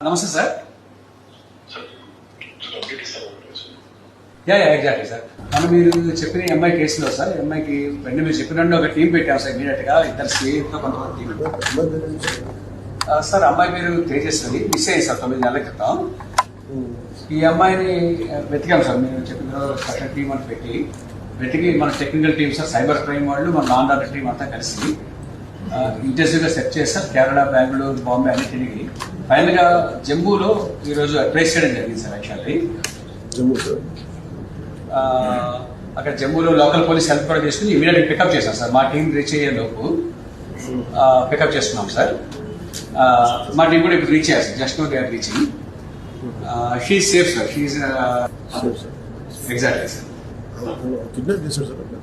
నమస్తే sir. Ya ya exactly sir మనం మీరు చెప్పిన ఎంఐ కేసులో సార్ ఎంఐకి రెండు వెంటనే మీరు చెప్పినట్టు ఒక టీం పెట్టాం సార్ ఇమీడియట్గా ఇద్దరు స్నేహితులతో కొంతమంది టీం సార్ అమ్మాయి మీరు తేజస్వి మిస్ అయ్యింది సార్ తొమ్మిది నెలల క్రితం. ఈ అమ్మాయిని వెతికాం సార్ మీరు చెప్పిన సెకండ్ టీం అని పెట్టి. వెతికి మన technical team sir cyber crime వాళ్ళు మన నాన్ ఆర్డర్ టీం అంతా కలిసి. ఇంటెన్సివ్గా సెర్చ్ చేస్తారు కేరళ బెంగళూరు బాంబే అన్ని తిరిగి. ఫైనల్గా జమ్మూలో ఈరోజు ట్రేస్ చేయడం జరిగింది సార్ యాక్చువల్లీ జమ్మూ అక్కడ జమ్మూలో లోకల్ పోలీస్ హెల్ప్ కూడా తీసుకుని ఇమీడియట్ పికప్ చేశాం సార్. మా టీం రీచ్ అయ్యే లోపు పికప్ చేసుకున్నాం సార్. మా టీం కూడా ఇప్పుడు రీచ్ అయ్యారు sir just know they are reaching she safe sir she exactly sir kidnap చేశారు సార్ అబ్బాయి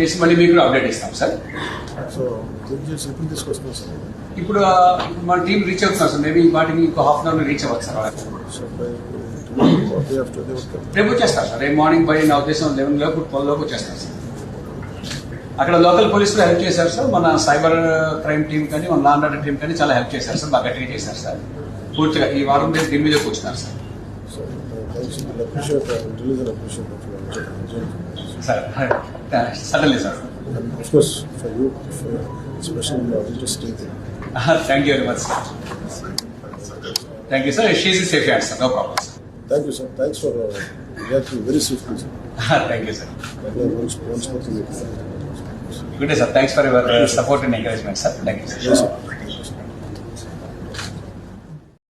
చేసి మళ్ళీ మీకు అప్డేట్ ఇస్తాం సార్. సో ఎప్పుడు సార్. ఇప్పుడు మన టీం రీచ్ అవుతున్నాం సార్. మేబీ వాటికి ఇంకో హాఫ్ అన్ అవర్ రీచ్ అవ్వచ్చు సార్ రేపు వచ్చేస్తారు సార్. రేపు మార్నింగ్ బై నా ఉద్దేశం లెవెన్ లోపు ట్వెల్వ్ లోపు వచ్చేస్తారు సార్. అక్కడ లోకల్ పోలీసులు హెల్ప్ చేశారు సార్. మన సైబర్ క్రైమ్ టీం కానీ మన లాండ్ ఆర్డర్ టీం కానీ చాలా హెల్ప్ చేశారు సార్. బాగా గట్టిగా చేశారు సార్. పూర్తిగా ఈ వారం రేపు దీని మీదకి వచ్చినారు sir. So I We'll appreciate. We'll Sir, sir. Of course, for you, for. Uh-huh, thank you very much, sir. Thank you, sir. She's in safe hands, sir. No problem. Thank you, sir. Thanks for uh, very uh-huh, sir. Thank you, sir. Good day, sir. Thanks for your support and encouragement, sir. Thank you,